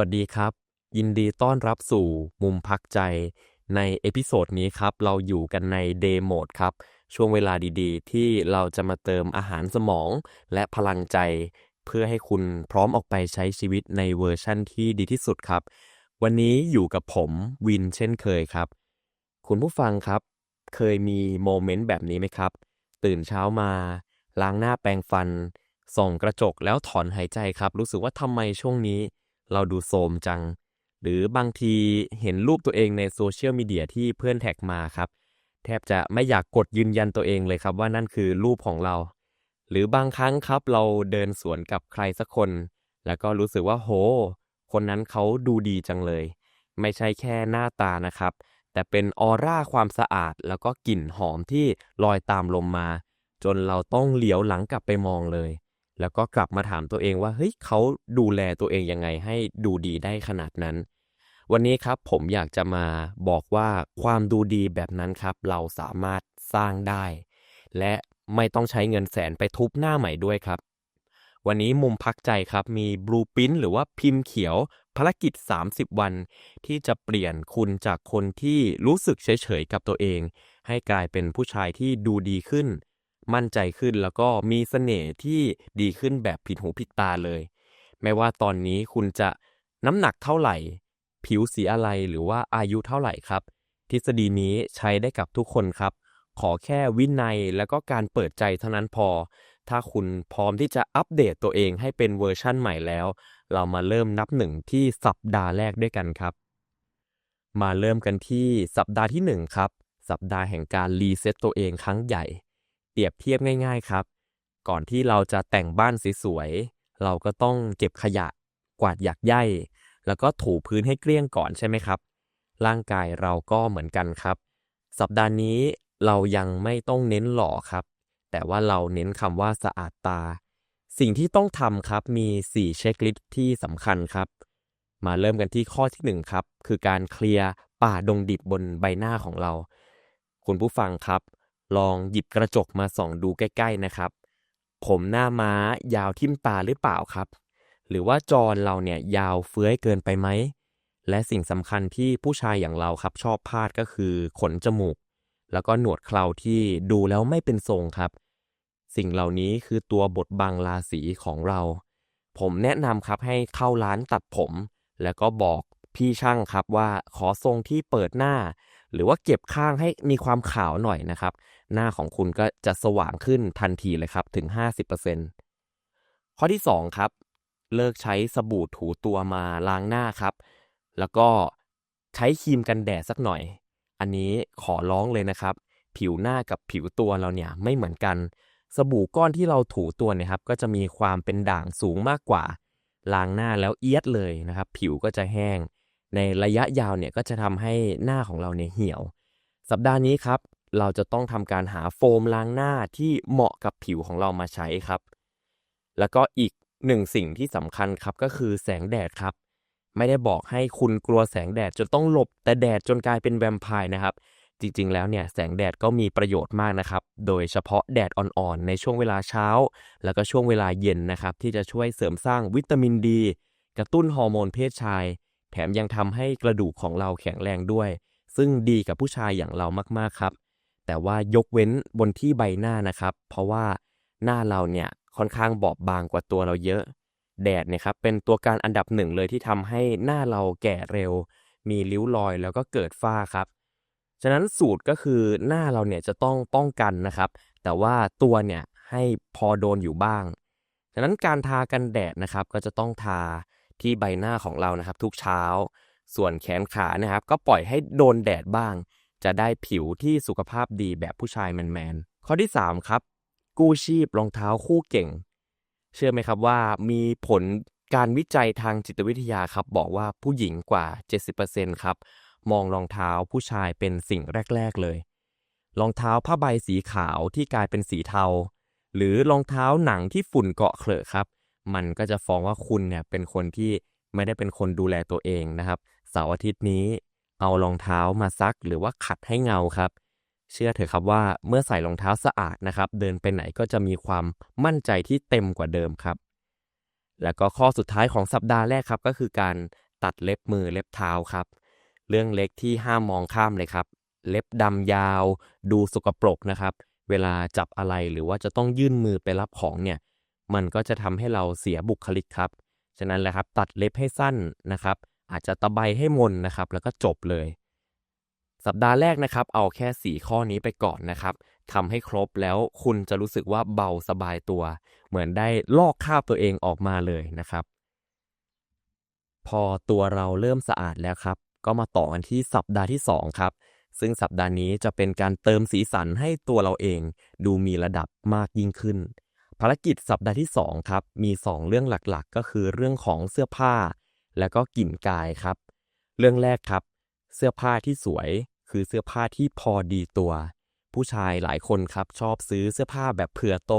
วัสดีครับ ยินดีต้อนรับสู่มุมพักใจ ในเอพิโซดนี้ครับ เราอยู่กันในเดโหมดครับ ช่วงเวลาดีๆ ที่เราจะมาเติมอาหารสมองและพลังใจ เพื่อให้คุณพร้อมออกไปใช้ชีวิตในเวอร์ชั่นที่ดีที่สุดครับ วันนี้อยู่กับผมวินเช่นเคยครับ คุณผู้ฟังครับ เคยมีโมเมนต์แบบนี้ไหมครับ ตื่นเช้ามา ล้างหน้าแปรงฟัน ส่องกระจกแล้วถอนหายใจครับ รู้สึกว่าทำไมช่วงนี้ เราดูโทรมจัง หรือบางทีเห็นรูปตัวเองในโซเชียลมีเดียที่เพื่อนแท็กมาครับ แทบจะไม่อยากกดยืนยันตัวเองเลยครับว่านั่นคือรูปของเรา หรือบางครั้งครับเราเดินสวนกับใครสักคน แล้วก็รู้สึกว่าโห คนนั้นเขาดูดีจังเลย ไม่ใช่แค่หน้าตานะครับ แต่เป็นออร่าความสะอาดแล้วก็กลิ่นหอมที่ลอยตามลมมา จนเราต้องเหลียวหลังกลับไปมองเลย แล้วก็กลับมาถามตัวเองว่าเฮ้ยเขาดูแลตัวเองยังไงให้ดูดีได้ขนาดนั้น วันนี้ครับผมอยากจะมาบอกว่าความดูดีแบบนั้นครับ เราสามารถสร้างได้ และไม่ต้องใช้เงินแสนไปทุบหน้าใหม่ด้วยครับ วันนี้มุมพักใจครับมีบลูปิ้นหรือว่าพิมพ์เขียวภารกิจ 30 วัน ที่จะเปลี่ยนคุณจากคนที่รู้สึกเฉยๆกับตัวเอง ให้กลายเป็นผู้ชายที่ดูดีขึ้น มั่นใจขึ้นแล้วก็มีเสน่ห์ที่ดีขึ้นแบบผิดหูผิดตาเลย ไม่ว่าตอนนี้คุณจะน้ำหนักเท่าไหร่ ผิวสีอะไรหรือว่าอายุเท่าไหร่ครับ ทฤษฎีนี้ใช้ได้กับทุกคนครับ ขอแค่วินัยแล้วก็การเปิดใจเท่านั้นพอ ถ้าคุณพร้อมที่จะอัปเดตตัวเองให้เป็นเวอร์ชั่นใหม่แล้ว เรามาเริ่มนับหนึ่งที่สัปดาห์แรกด้วยกันครับ มาเริ่มกันที่สัปดาห์ที่หนึ่งครับสัปดาห์แห่งการรีเซ็ตตัวเองครั้งใหญ่ เปรียบเทียบง่าย ๆครับ ก่อนที่เราจะแต่งบ้านสวยๆเราก็ต้องเก็บขยะ กวาดหยักใยแล้วก็ถูพื้นให้เกลี้ยงก่อนใช่ไหมครับ ร่างกายเราก็เหมือนกันครับ สัปดาห์นี้เรายังไม่ต้องเน้นหล่อครับ แต่ว่าเราเน้นคำว่าสะอาดตา สิ่งที่ต้องทำครับมี 4 เช็คลิสต์ที่สำคัญครับ มาเริ่มกันที่ข้อที่ 1 ครับ คือการเคลียร์ป่าดงดิบบนใบหน้าของเรา คุณผู้ฟังครับ ลองหยิบกระจกมาส่องดูใกล้ ๆนะครับ ผมหน้าม้ายาวทิ่มตาหรือเปล่าครับ หรือว่าจอเราเนี่ยยาวเฟื้อยเกินไปไหม และสิ่งสำคัญที่ผู้ชายอย่างเราครับชอบพลาดก็คือขนจมูก แล้วก็หนวดเคราที่ดูแล้วไม่เป็นทรงครับ สิ่งเหล่านี้คือตัวบทบังราศีของเรา ผมแนะนำครับให้เข้าร้านตัดผม แล้วก็บอกพี่ช่างครับว่าขอทรงที่เปิดหน้า หรือว่าเก็บข้างให้มีความขาวหน่อยนะครับ หน้าของคุณก็จะสว่างขึ้นทันทีเลยครับถึง 50%ข้อที่ 2 ครับ เลิกใช้สบู่ถูตัวมาล้างหน้าครับ แล้วก็ใช้ครีมกันแดดสักหน่อย อันนี้ขอร้องเลยนะครับ ผิวหน้ากับผิวตัวเราเนี่ยไม่เหมือนกัน สบู่ก้อนที่เราถูตัวเนี่ยครับก็จะมีความเป็นด่างสูงมากกว่าล้างหน้าแล้วเอียดเลยนะครับ ผิวก็จะแห้ง ในระยะยาวเนี่ยก็จะทำให้หน้าของเราเนี่ยเหี่ยว สัปดาห์นี้ครับ เราจะต้องทำการหาโฟมล้างหน้าที่เหมาะกับผิวของเรามาใช้ครับ แล้วก็อีกหนึ่งสิ่งที่สำคัญครับก็คือแสงแดดครับ ไม่ได้บอกให้คุณกลัวแสงแดดจนต้องหลบ แต่แดดจนกลายเป็นแวมไพร์นะครับ จริงๆ แล้วเนี่ยแสงแดดก็มีประโยชน์มากนะครับ โดยเฉพาะแดดอ่อนๆ ในช่วงเวลาเช้า แล้วก็ช่วงเวลาเย็นนะครับ ที่จะช่วยเสริมสร้างวิตามินดี กระตุ้นฮอร์โมนเพศชาย แถมยังทำให้กระดูกของเราแข็งแรงด้วย ซึ่งดีกับผู้ชายอย่างเรามากๆครับ แต่ว่ายกเว้นบนที่ใบหน้านะครับ เพราะว่าหน้าเราเนี่ยค่อนข้างบอบบางกว่าตัวเราเยอะ แดดเนี่ยครับเป็นตัวการอันดับหนึ่งเลยที่ทำให้หน้าเราแก่เร็ว มีริ้วรอยแล้วก็เกิดฝ้าครับ ฉะนั้นสูตรก็คือหน้าเราเนี่ยจะต้องป้องกันนะครับ แต่ว่าตัวเนี่ยให้พอโดนอยู่บ้าง ฉะนั้นการทากันแดดนะครับก็จะต้องทาที่ใบหน้าของเรานะครับ ทุกเช้า ส่วนแขนขานะครับ ก็ปล่อยให้โดนแดดบ้าง จะได้ผิวที่สุขภาพดีแบบผู้ชายแมนๆข้อที่ 3 ครับ กู้ชีพรองเท้าคู่เก่ง เชื่อไหมครับว่ามีผลการวิจัยทางจิตวิทยาครับ บอกว่าผู้หญิงกว่า 70%ครับ มองรองเท้าผู้ชายเป็นสิ่งแรก ๆเลย รองเท้าผ้าใบสีขาวที่กลายเป็นสีเทา หรือรองเท้าหนังที่ฝุ่นเกาะเคลอะครับ มันก็จะฟ้องว่าคุณเนี่ยเป็นคนที่ไม่ได้เป็นคนดูแลตัวเองนะครับเสาร์อาทิตย์นี้ เอารองเท้ามาซักหรือว่าขัดให้เงาครับ เชื่อเถอะครับว่าเมื่อใส่รองเท้าสะอาดนะครับ เดินไปไหนก็จะมีความมั่นใจที่เต็มกว่าเดิมครับ แล้วก็ข้อสุดท้ายของสัปดาห์แรกครับ ก็คือการตัดเล็บมือเล็บเท้าครับ เรื่องเล็กที่ห้ามมองข้ามเลยครับ เล็บดำยาว ดูสกปรกนะครับ เวลาจับอะไรหรือว่าจะต้องยื่นมือไปรับของเนี่ย มันก็จะทำให้เราเสียบุคลิกครับ ฉะนั้นแหละครับ ตัดเล็บให้สั้นนะครับ อาจจะตะไบให้มนนะครับ แล้วก็จบเลย สัปดาห์แรกนะครับ เอาแค่ 4 ข้อนี้ไปก่อนนะครับทำให้ครบแล้วคุณจะรู้สึกว่าเบาสบายตัว เหมือนได้ลอกคราบตัวเองออกมาเลยนะครับ พอตัวเราเริ่มสะอาดแล้วครับ ก็มาต่อกันที่สัปดาห์ที่ 2 ครับ ซึ่งสัปดาห์นี้จะเป็นการเติมสีสันให้ตัวเราเอง ดูมีระดับมากยิ่งขึ้นภารกิจสัปดาห์ที่ 2 ครับ มี 2 เรื่องหลักๆ ก็คือเรื่องของเสื้อผ้า และก็กลิ่นกายครับ เรื่องแรกครับ เสื้อผ้าที่สวยคือเสื้อผ้าที่พอดีตัว ผู้ชายหลายคนครับชอบซื้อเสื้อผ้าแบบเผื่อโต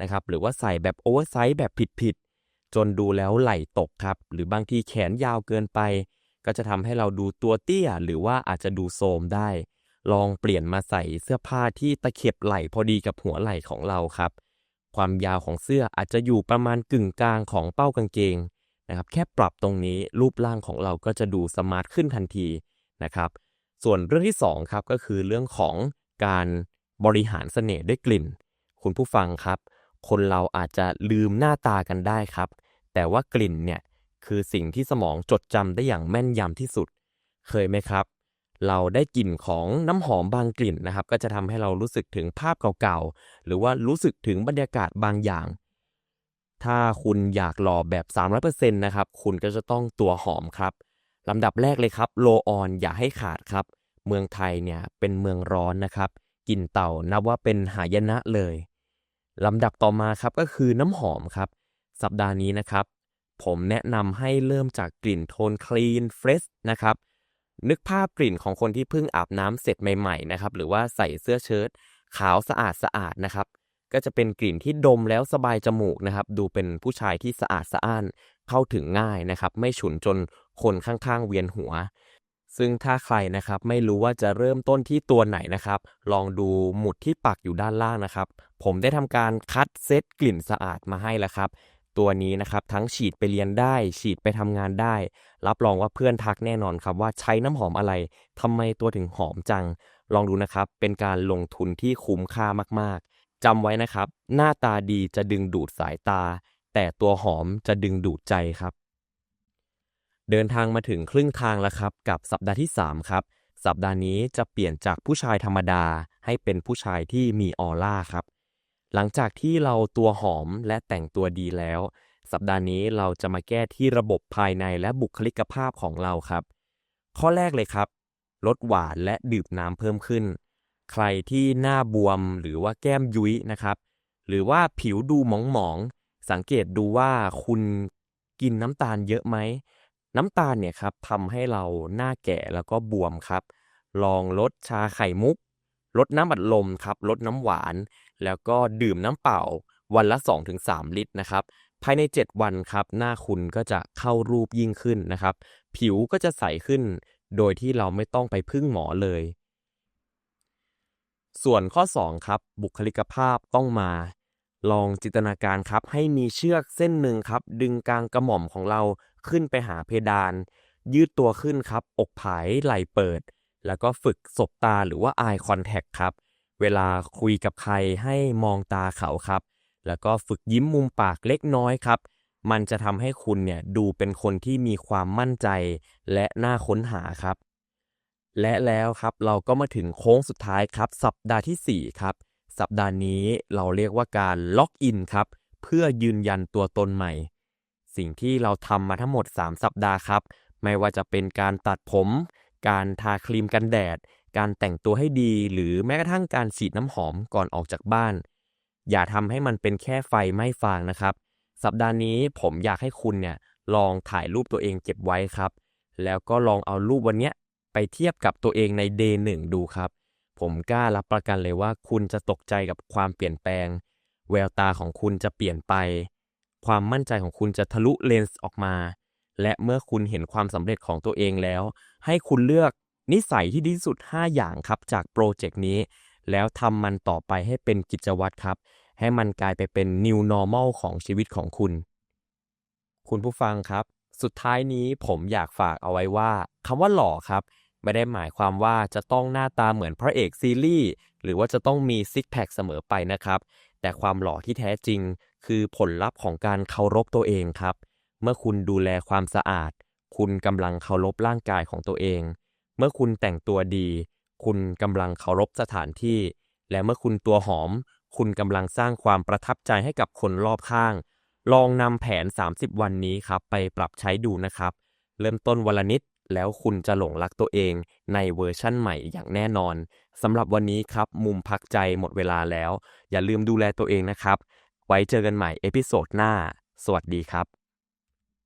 นะครับหรือว่าใส่แบบโอเวอร์ไซส์แบบผิดๆจนดูแล้วไหล่ตกครับ หรือบางทีแขนยาวเกินไป ก็จะทำให้เราดูตัวเตี้ย หรือว่าอาจจะดูโทมได้ ลองเปลี่ยนมาใส่เสื้อผ้าที่ตะเข็บไหล่พอดีกับหัวไหล่ของเราครับ ความยาวของเสื้ออาจจะอยู่ประมาณกึ่งกลางของเป้ากางเกง นะครับแค่ปรับตรงนี้รูปร่างของเราก็จะดูสมาร์ทขึ้นทันทีนะครับ ส่วนเรื่องที่2ครับก็คือเรื่องของการบริหารเสน่ห์ด้วยกลิ่น คุณผู้ฟังครับ คนเราอาจจะลืมหน้าตากันได้ครับ แต่ว่ากลิ่นเนี่ยคือสิ่งที่สมองจดจำได้อย่างแม่นยำที่สุด เคยไหมครับ เราได้กลิ่นของน้ำหอมบางกลิ่นนะครับ ก็จะทำให้เรารู้สึกถึงภาพเก่าๆ หรือว่ารู้สึกถึงบรรยากาศบางอย่าง ถ้าคุณอยากหล่อแบบ 300%นะครับ คุณก็จะต้องตัวหอมครับลำดับแรกเลยครับ โลออนอย่าให้ขาดครับ เมืองไทยเนี่ยเป็นเมืองร้อนนะครับกลิ่นเต่านับว่าเป็นหายนะเลยลำดับต่อมาครับก็คือน้ำหอมครับ สัปดาห์นี้นะครับ ผมแนะนำให้เริ่มจากกลิ่นโทนคลีนเฟรชนะครับ นึกภาพกลิ่นของคนที่เพิ่งอาบน้ำเสร็จใหม่ๆนะครับ หรือว่าใส่เสื้อเชิ้ตขาวสะอาดสะอาดนะครับ ก็จะเป็นกลิ่นที่ดมแล้วสบายจมูกนะครับ ดูเป็นผู้ชายที่สะอาดสะอ้านเข้าถึงง่ายนะครับ ไม่ฉุนจนคนข้างๆเวียนหัว ซึ่งถ้าใครนะครับไม่รู้ว่าจะเริ่มต้นที่ตัวไหนนะครับ ลองดูหมุดที่ปักอยู่ด้านล่างนะครับ ผมได้ทำการคัดเซตกลิ่นสะอาดมาให้แล้วครับ ตัวนี้นะครับทั้งฉีดไปเรียนได้ ฉีดไปทำงานได้ รับรองว่าเพื่อนทักแน่นอนครับว่าใช้น้ำหอมอะไรทำไมตัวถึงหอมจัง ลองดูนะครับเป็นการลงทุนที่คุ้มค่ามากๆ จำไว้นะครับ หน้าตาดีจะดึงดูดสายตา แต่ตัวหอมจะดึงดูดใจครับ เดินทางมาถึงครึ่งทางแล้วครับ กับสัปดาห์ที่ 3 ครับ สัปดาห์นี้จะเปลี่ยนจากผู้ชายธรรมดา ให้เป็นผู้ชายที่มีออร่าครับ หลังจากที่เราตัวหอมและแต่งตัวดีแล้ว สัปดาห์นี้เราจะมาแก้ที่ระบบภายในและบุคลิกภาพของเราครับ ข้อแรกเลยครับ ลดหวานและดื่มน้ำเพิ่มขึ้น ใครที่หน้าบวมหรือว่าแก้มยุ้ยนะครับ หรือว่าผิวดูหมองๆสังเกตดูว่าคุณกินน้ำตาลเยอะไหม น้ำตาลเนี่ยครับทำให้เราหน้าแก่แล้วก็บวมครับ ลองลดชาไข่มุก ลดน้ำอัดลมครับ ลดน้ำหวาน แล้วก็ดื่มน้ำเปล่า วันละ 2-3 ลิตรนะครับ ภายใน 7 วันครับ หน้าคุณก็จะเข้ารูปยิ่งขึ้นนะครับ ผิวก็จะใสขึ้น โดยที่เราไม่ต้องไปพึ่งหมอเลย ส่วนข้อ 2 ครับ บุคลิกภาพต้องมา ลองจินตนาการครับ ให้มีเชือกเส้นหนึ่งครับ ดึงกลางกระหม่อมของเราขึ้นไปหาเพดาน ยืดตัวขึ้นครับ อกผายไหล่เปิด แล้วก็ฝึกสบตาหรือว่า eye contact ครับ เวลาคุยกับใครให้มองตาเขาครับ แล้วก็ฝึกยิ้มมุมปากเล็กน้อยครับ มันจะทำให้คุณเนี่ยดูเป็นคนที่มีความมั่นใจและน่าค้นหาครับ และแล้วครับเราก็มาถึงโค้งสุดท้ายครับ สัปดาห์ที่ 4 ครับ สัปดาห์นี้เราเรียกว่าการล็อกอินครับ เพื่อยืนยันตัวตนใหม่ สิ่งที่เราทำมาทั้งหมด 3 สัปดาห์ครับ ไม่ว่าจะเป็นการตัดผม การทาครีมกันแดด การแต่งตัวให้ดี หรือแม้กระทั่งการฉีดน้ำหอมก่อนออกจากบ้าน อย่าทำให้มันเป็นแค่ไฟไม่ฟางนะครับ สัปดาห์นี้ผมอยากให้คุณเนี่ยลองถ่ายรูปตัวเองเก็บไว้ครับ แล้วก็ลองเอารูปวันเนี้ย ไปเทียบกับตัวเองในเดย์หนึ่งดูครับ ผมกล้ารับประกันเลยว่าคุณจะตกใจกับความเปลี่ยนแปลง แววตาของคุณจะเปลี่ยนไป ความมั่นใจของคุณจะทะลุเลนส์ออกมา และเมื่อคุณเห็นความสำเร็จของตัวเองแล้ว ให้คุณเลือกนิสัยที่ดีที่สุด 5 อย่างครับจากโปรเจกต์นี้ แล้วทำมันต่อไปให้เป็นกิจวัตรครับ ให้มันกลายไปเป็น new normal ของชีวิตของคุณ คุณผู้ฟังครับ สุดท้ายนี้ผมอยากฝากเอาไว้ว่าคำว่าหล่อครับ ไม่ได้หมายความว่าจะต้องหน้าตาเหมือนพระเอกซีรีส์หรือว่าจะต้องมีซิกแพคเสมอไปนะครับ แต่ความหล่อที่แท้จริง คือผลลัพธ์ของการเคารพตัวเองครับ เมื่อคุณดูแลความสะอาด คุณกำลังเคารพร่างกายของตัวเอง เมื่อคุณแต่งตัวดี คุณกำลังเคารพสถานที่ และเมื่อคุณตัวหอม คุณกำลังสร้างความประทับใจให้กับคนรอบข้าง ลองนำแผน 30 วันนี้ครับ ไปปรับใช้ดูนะครับ เริ่มต้นวันละนิด แล้วคุณจะหลงรักตัวเองในเวอร์ชั่นใหม่อย่างแน่นอนสำหรับวันนี้ครับ มุมพักใจหมดเวลาแล้ว อย่าลืมดูแลตัวเองนะครับ ไว้เจอกันใหม่เอพิโซดหน้า สวัสดีครับ